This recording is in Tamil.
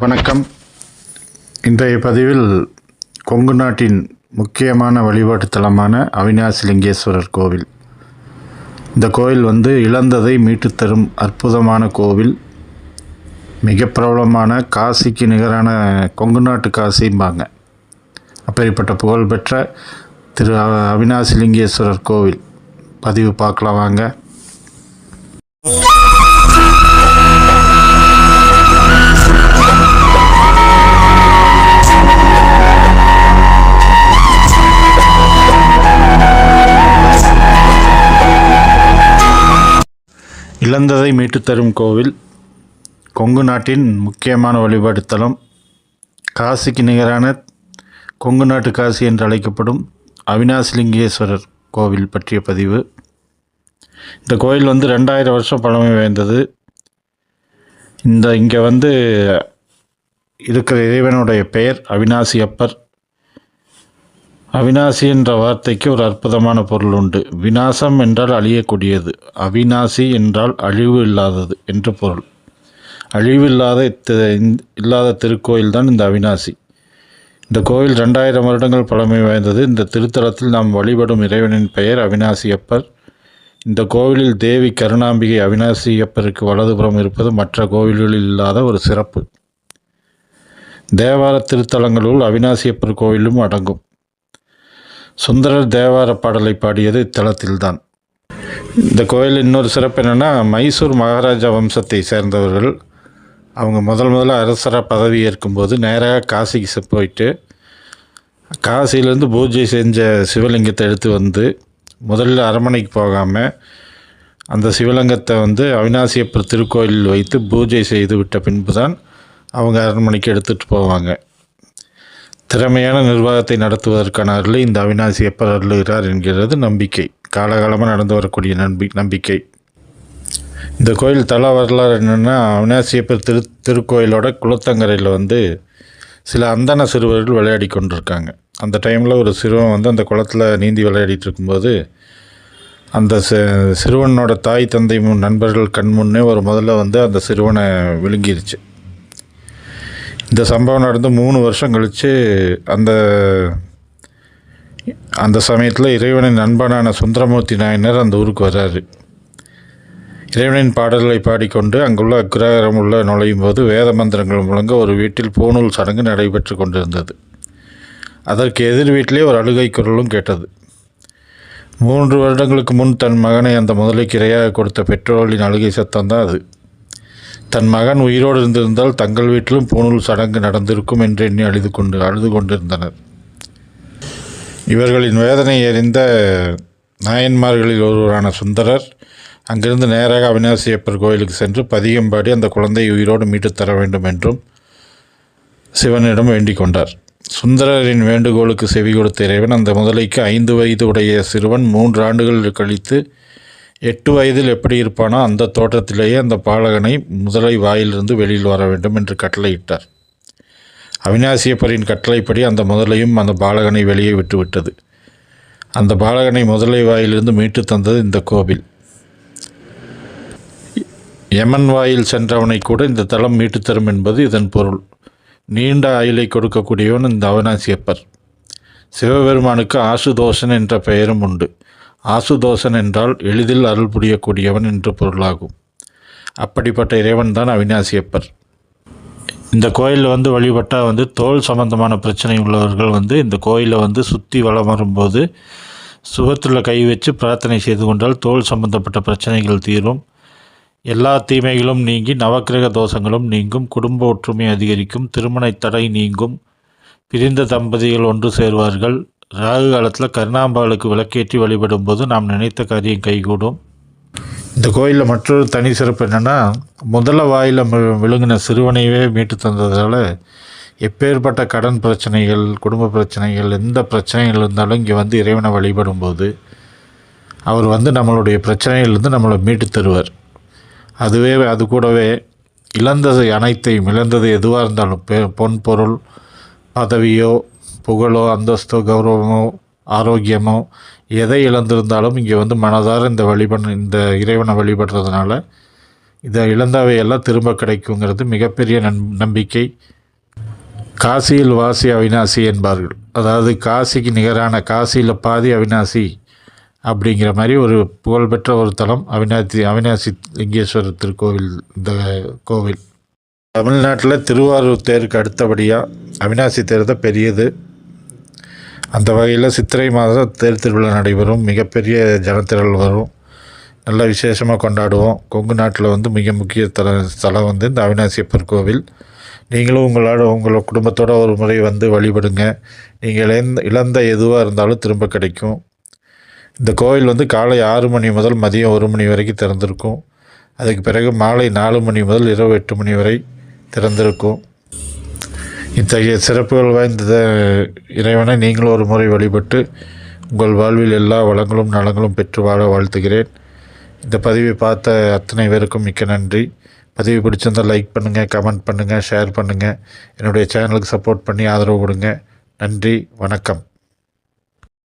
வணக்கம். இன்றைய பதிவில் கொங்கு நாட்டின் முக்கியமான வழிபாட்டு தலமான அவினாசிலிங்கேஸ்வரர் கோவில். இந்த கோவில் வந்து இழந்ததை மீட்டுத் தரும் அற்புதமான கோவில். மிக பிரபலமான காசிக்கு நிகரான கொங்கு நாட்டு காசிம்பாங்க. அப்பேற்பட்ட புகழ்பெற்ற திரு அவினாசிலிங்கேஸ்வரர் கோவில். பதிவு பார்க்கலாம் வாங்க. இழந்ததை மீட்டுத் தரும் கோவில் கொங்கு நாட்டின் முக்கியமான வழிபாட்டு தலம் காசிக்கு நிகரான கொங்கு நாட்டு காசி என்று அழைக்கப்படும் அவினாசிலிங்கேஸ்வரர் கோவில் பற்றிய பதிவு. இந்த கோயில் வந்து ரெண்டாயிரம் வருஷம் பழமை வாய்ந்தது. இந்த இங்கே வந்து இருக்கிற இறைவனுடைய பெயர் அவினாசி அப்பர் அவினாசி என்ற வார்த்தைக்கு ஒரு அற்புதமான பொருள் உண்டு. விநாசம் என்றால் அழியக்கூடியது. அவிநாசி என்றால் அழிவு இல்லாதது என்று பொருள். அழிவு இல்லாத இல்லாத திருக்கோயில் தான் இந்த அவினாசி இந்த கோயில் ரெண்டாயிரம் வருடங்கள் பழமை வாய்ந்தது. இந்த திருத்தலத்தில் நாம் வழிபடும் இறைவனின் பெயர் அவினாசியப்பர் இந்த கோவிலில் தேவி கருணாம்பிகை அவினாசியப்பருக்கு வலதுபுறம் இருப்பது மற்ற கோவில்களில் இல்லாத ஒரு சிறப்பு. தேவார திருத்தலங்களுள் அவிநாசியப்பர் கோவிலும் அடங்கும். சுந்தரர் தேவார பாடலை பாடியது இத்தலத்தில்தான். இந்த கோயில் இன்னொரு சிறப்பு என்னென்னா மைசூர் மகாராஜா வம்சத்தை சேர்ந்தவர்கள் அவங்க முதல் முதல்ல அரசராக பதவி ஏற்கும்போது நேராக காசிக்கு செ- போயிட்டு காசியிலேருந்து பூஜை செஞ்ச சிவலிங்கத்தை எடுத்து வந்து முதல்ல அரண்மனைக்கு போகாமல் அந்த சிவலிங்கத்தை வந்து அவினாசியப்பர் திருக்கோயிலில் வைத்து பூஜை செய்து விட்ட பின்பு தான் அவங்க அரண்மனைக்கு எடுத்துகிட்டு போவாங்க. திறமையான நிர்வாகத்தை நடத்துவதற்கான அருளை இந்த அவினாசி எப்பர் அருளுகிறார் என்கிறது நம்பிக்கை. காலகாலமாக நடந்து வரக்கூடிய நம்பி நம்பிக்கை. இந்த கோயில் தல வரலாறு என்னென்னா அவினாசியப்பர் திரு திருக்கோயிலோட குளத்தங்கரையில் வந்து சில அந்தன சிறுவர்கள் விளையாடி கொண்டிருக்காங்க. அந்த டைமில் ஒரு சிறுவன் வந்து அந்த குளத்தில் நீந்தி விளையாடிட்டு இருக்கும்போது அந்த சி- சிறுவனோட தாய் தந்தை முன் நண்பர்கள் கண் முன்னே ஒரு முதல்ல வந்து அந்த சிறுவனை விழுங்கிருச்சு. இந்த சம்பவம் நடந்து மூணு வருஷம் கழித்து அந்த அந்த சமயத்தில் இறைவனின் நண்பனான சுந்தரமூர்த்தி நாயனர் அந்த ஊருக்கு வர்றாரு. இறைவனின் பாடல்களை பாடிக்கொண்டு அங்குள்ள அக்கிரகாரம் உள்ள நுழையும் போது வேத மந்திரங்கள் முழங்க ஒரு வீட்டில் பூணூல் சடங்கு நடைபெற்று கொண்டிருந்தது. அதற்கு எதிர் வீட்டிலே ஒரு அழுகை குரலும் கேட்டது. மூன்று வருடங்களுக்கு முன் தன் மகனை அந்த முதலைக்கு இரையாக கொடுத்த பெற்றோர்களின் அழுகை சத்தம் தான் அது. தன் மகன் உயிரோடு இருந்திருந்தால் தங்கள் வீட்டிலும் பூணூல் சடங்கு நடந்திருக்கும் என்று எண்ணி அழுது கொண்டு அழுது கொண்டிருந்தனர். இவர்களின் வேதனை அறிந்த நாயன்மார்களில் ஒருவரான சுந்தரர் அங்கிருந்து நேராக அவினாசியப்பர் கோயிலுக்கு சென்று பதிகம் பாடி அந்த குழந்தையை உயிரோடு மீட்டுத் தர வேண்டும் என்றும் சிவனிடம் வேண்டிக் கொண்டார். சுந்தரரின் வேண்டுகோளுக்கு செவி கொடுத்த இறைவன் அந்த முதலைக்கு ஐந்து வயது உடைய சிறுவன் மூன்று ஆண்டுகள் கழித்து எட்டு வயதில் எப்படி இருப்பானோ அந்த தோற்றத்திலேயே அந்த பாலகனை முதலை வாயிலிருந்து வெளியில் வர வேண்டும் என்று கட்டளையிட்டார். அவினாசியப்பரின் கட்டளைப்படி அந்த முதலையும் அந்த பாலகனை வெளியே விட்டுவிட்டது. அந்த பாலகனை முதலை வாயிலிருந்து மீட்டு தந்தது இந்த கோவில். யமன் வாயில் சென்றவனை கூட இந்த தலம் மீட்டு தரும் என்பது இதன் பொருள். நீண்ட ஆயுளை கொடுக்கக்கூடியவன் இந்த அவனாசியப்பர் சிவபெருமானுக்கு ஆசுதோஷன் என்ற பெயரும் உண்டு. ஆசுதோஷன் என்றால் எளிதில் அருள் புரியக்கூடியவன் என்று பொருளாகும். அப்படிப்பட்ட இறைவன் தான் அவினாசியப்பர் இந்த கோயிலில் வந்து வழிபட்டால் வந்து தோல் சம்பந்தமான பிரச்சனை உள்ளவர்கள் வந்து இந்த கோயிலை வந்து சுற்றி வலம் வரும்போது சுகத்தில் கை வச்சு பிரார்த்தனை செய்து கொண்டால் தோல் சம்பந்தப்பட்ட பிரச்சனைகள் தீரும். எல்லா தீமைகளும் நீங்கி நவக்கிரக தோஷங்களும் நீங்கும் குடும்ப ஒற்றுமை அதிகரிக்கும் திருமண தடை நீங்கும் பிரிந்த தம்பதிகள் ஒன்று சேர்வார்கள் ராகு காலத்தில் கருணாம்பாளுக்கு விளக்கேற்றி வழிபடும் போது நாம் நினைத்த காரியம் கைகூடும். இந்த கோயிலில் மற்றொரு தனி சிறப்பு என்னென்னா முதல்ல வாயில் விழுங்கின சிறுவனையவே மீட்டு தந்ததால் எப்பேற்பட்ட கடன் பிரச்சனைகள் குடும்ப பிரச்சனைகள் எந்த பிரச்சனைகள் இருந்தாலும் இங்கே வந்து இறைவனை வழிபடும்போது அவர் வந்து நம்மளுடைய பிரச்சனையிலிருந்து நம்மளை மீட்டு தருவார். அதுவே அது கூடவே இழந்தது அனைத்தையும் இழந்தது எதுவாக இருந்தாலும் பெ- பொன் பொருள் பதவியோ புகழோ அந்தஸ்தோ கௌரவமோ ஆரோக்கியமோ எதை இழந்திருந்தாலும் இங்கே வந்து மனதார இந்த வழிபட இந்த இறைவனை வழிபடுறதுனால இதை இழந்தவையெல்லாம் திரும்ப கிடைக்குங்கிறது மிகப்பெரிய நன் நம்பிக்கை. காசியில் வாசி அவினாசி என்பார்கள். அதாவது காசிக்கு நிகரான காசியில் பாதி அவினாசி அப்படிங்கிற மாதிரி ஒரு புகழ்பெற்ற ஒரு தலம் அவினாசி அவினாசி லிங்கேஸ்வரர் திருக்கோவில் இந்த கோவில். தமிழ்நாட்டில் திருவாரூர் தேருக்கு அடுத்தபடியாக அவினாசி தேர் தான் பெரியது. அந்த வகையில் சித்திரை மாதம் தேர் திருவிழா நடைபெறும். மிகப்பெரிய ஜனத்திரள் வரும். நல்ல விசேஷமாக கொண்டாடுவோம். கொங்கு நாட்டில் வந்து மிக முக்கிய தல ஸ்தலம் வந்து இந்த அவினாசியப்பர் கோவில். நீங்களும் உங்களோட உங்களோட குடும்பத்தோட ஒரு முறை வந்து வழிபடுங்க. நீங்கள் இழந்த இழந்த எதுவாக இருந்தாலும் திரும்ப கிடைக்கும். இந்த கோவில் வந்து காலை ஆறு மணி முதல் மதியம் ஒரு மணி வரைக்கும் திறந்திருக்கும். அதுக்கு பிறகு மாலை நாலு மணி முதல் இரவு எட்டு மணி வரை திறந்திருக்கும். இத்தகைய சிறப்புகள் வாய்ந்த இறைவனை நீங்களும் ஒரு முறை வழிபட்டு உங்கள் வாழ்வில் எல்லா வளங்களும் நலங்களும் பெற்று வாழ வாழ்த்துகிறேன். இந்த பதிவை பார்த்த அத்தனை பேருக்கும் மிக்க நன்றி. பதிவு பிடிச்சிருந்தால் லைக் பண்ணுங்கள் கமெண்ட் பண்ணுங்கள் ஷேர் பண்ணுங்கள் என்னுடைய சேனலுக்கு சப்போர்ட் பண்ணி ஆதரவு கொடுங்க. நன்றி வணக்கம்.